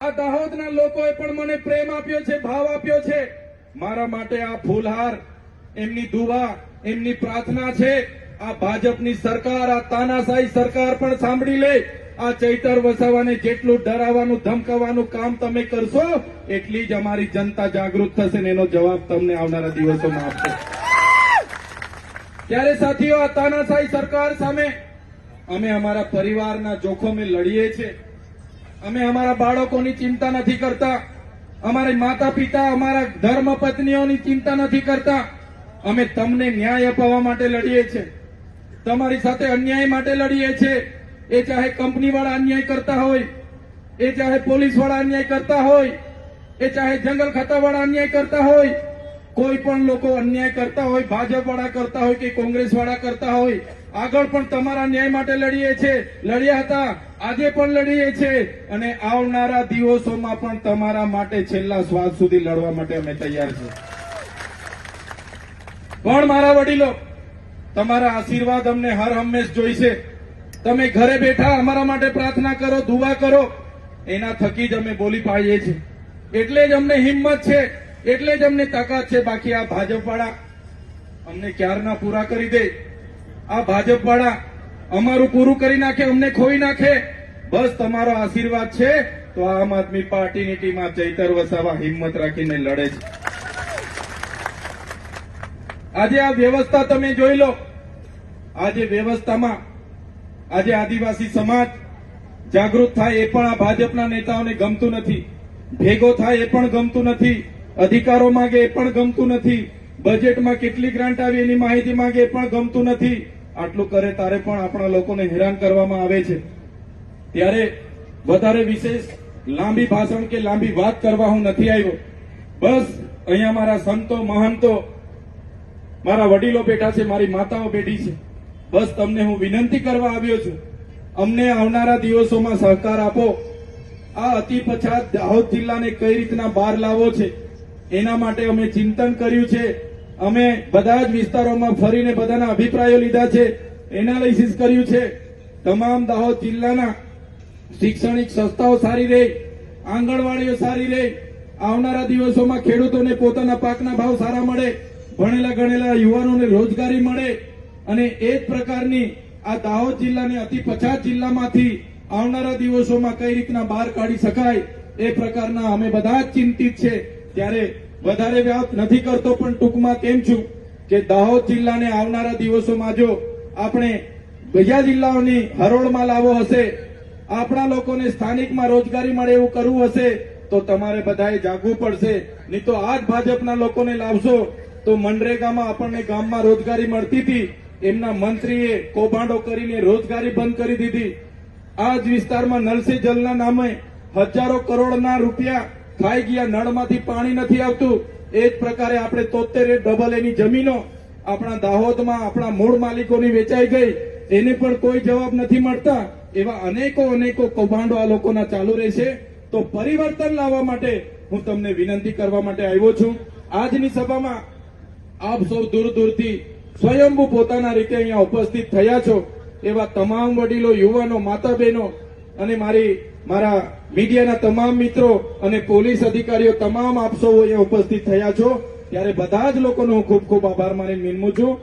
આ દાહોદના લોકોએ પણ મને પ્રેમ આપ્યો છે, ભાવ આપ્યો છે. મારા માટે આ ફૂલહાર, એમની દુવા, એમની પ્રાર્થના છે. આ ભાજપની સરકાર, આ તાનાશાહી સરકાર પણ સાંભળી લે. આ ચૈતર વસાવાને જેટલું ડરાવવાનું, ધમકાવવાનું કામ તમે કરશો, એટલી જ અમારી જનતા જાગૃત થશે ને એનો જવાબ તમને આવનારા દિવસોમાં આપશે. ત્યારે સાથીઓ, આ તાનાશાહી સરકાર સામે અમે અમારા પરિવારના જોખમે લડીએ છીએ. અમે અમારા બાળકોની ચિંતા નથી કરતા. અમારી માતા પિતા અમારા ધર્મ પત્નીઓની ચિંતા નથી કરતા. અમે તમને ન્યાય અપાવવા માટે લડીએ છીએ. તમારી સાથે અન્યાય માટે લડીએ છીએ. એ ચાહે કંપનીવાળા અન્યાય કરતા હોય, એ ચાહે પોલીસવાળા અન્યાય કરતા હોય, એ ચાહે જંગલ ખાતાવાળા અન્યાય કરતા હોય કોઈ પણ લોકો અન્યાય કરતા હોય ભાજપ વાળા કરતા હોય કે કોંગ્રેસ વાળા કરતા હોય, આગળ પણ તમારા ન્યાય માટે લડીએ છે. લડ્યા હતા, આજે પણ લડીએ છે. અને આવનારા દિવસોમાં પણ તમારા માટે છેલ્લા શ્વાસ સુધી લડવા માટે અમે તૈયાર છીએ. પણ મારા વડીલો, તમારા આશીર્વાદ અમને હર હંમેશ જોઈશે. તમે ઘરે બેઠા અમારા માટે પ્રાર્થના કરો દુવા કરો. એના થકી જ અમે બોલી પાડીએ છીએ. એટલે જ અમને હિંમત છે. એટલે જ અમને તાકાત છે બાકી આ ભાજપવાળા. અમને ક્યારના પૂરા કરી દે? આ ભાજપવાળા અમારું પૂરું કરી નાખે, અમને ખોઈ નાખે? બસ તમારો આશીર્વાદ છે તો આમ આદમી પાર્ટીની ટીમ આ ચૈતર વસાવા હિંમત રાખીને લડે છે. આજે આ વ્યવસ્થા તમે જોઈ લો. આજે વ્યવસ્થામાં આજે આદિવાસી સમાજ જાગૃત થાય એ પણ આ ભાજપના નેતાઓને ગમતું નથી. ભેગો થાય એ પણ ગમતું નથી. અધિકારો માંગે એ પણ ગમતું નથી. બજેટમાં કેટલી ગ્રાન્ટ આવી એની માહિતી માંગે એ પણ ગમતું નથી. આટલું કરે તારે પણ આપણા લોકોને હેરાન કરવામાં આવે છે. ત્યારે વધારે વિશેષ લાંબી ભાષણ કે લાંબી વાત કરવા હું નથી આવ્યો. બસ અહીંયા મારા સંતો, મહંતો, મારા વડીલો બેઠા છે, મારી માતાઓ બેઠી છે. બસ તમને હું વિનંતી કરવા આવ્યો છું. અમને આવનારા દિવસોમાં સહકાર આપો. આ અતિ પછાત દાહોદ જિલ્લાને કઈ રીતના બહાર લાવવો છે? એના માટે અમે ચિંતન કર્યું છે. અમે બધા જ વિસ્તારોમાં ફરીને બધાના અભિપ્રાયો લીધા છે, એનાલિસિસ કર્યું છે. તમામ દાહોદ જિલ્લાના શૈક્ષણિક સંસ્થાઓ સારી રહે, આંગણવાડીઓ સારી રહે. આવનારા દિવસોમાં ખેડૂતોને પોતાના પાકના ભાવ સારા મળે, ભણેલા ગણેલા યુવાનોને રોજગારી મળે અને એ જ પ્રકારની આ દાહોદ જિલ્લાને અતિ પછાત જિલ્લામાંથી આવનારા દિવસોમાં કઈ રીતના બહાર કાઢી શકાય એ પ્રકારના અમે બધા જ ચિંતિત છે. ત્યારે વધારે વાત નથી કરતો, પણ ટૂંકમાં કેમ છું કે દાહોદ જિલ્લાને આવનારા દિવસોમાં જો આપણે બીજા જિલ્લાઓની હરોળમાં લાવો હશે, આપણા લોકોને સ્થાનિકમાં રોજગારી મળે એવું કરવું હશે, તો તમારે બધાએ જાગવું પડશે. નહીં તો આ જ ભાજપના લોકોને લાવશો તો મનરેગામાં આપણને ગામમાં રોજગારી મળતી હતી. એમના મંત્રીએ કૌભાંડો કરીને રોજગારી બંધ કરી દીધી. આ જ વિસ્તારમાં નલ સે જલના નામે હજારો કરોડના રૂપિયા ખાઈ ગયા, નળમાંથી પાણી નથી આવતું. એ જ પ્રકારે આપણે તોતેર ડબલ એની જમીનો આપણા દાહોદમાં, આપણા મૂળ માલિકોની વેચાઈ ગઈ. એને પણ કોઈ જવાબ નથી મળતા. એવા અનેકો અનેકો કૌભાંડો આ લોકોના ચાલુ રહેશે. તો પરિવર્તન લાવવા માટે હું તમને વિનંતી કરવા માટે આવ્યો છું. આજની સભામાં આપ સૌ દૂર દૂરથી સ્વયંભૂ પોતાના રીતે અહીંયા ઉપસ્થિત થયા છો. એવા તમામ વડીલો, યુવાનો માતા બહેનો અને મારી, મારા મીડિયાના તમામ મિત્રો અને પોલીસ અધિકારીઓ તમામ આપ સૌ અહીંયા ઉપસ્થિત થયા છો. ત્યારે બધા જ લોકોનો હું ખૂબ ખૂબ આભાર માની વિનમું છું.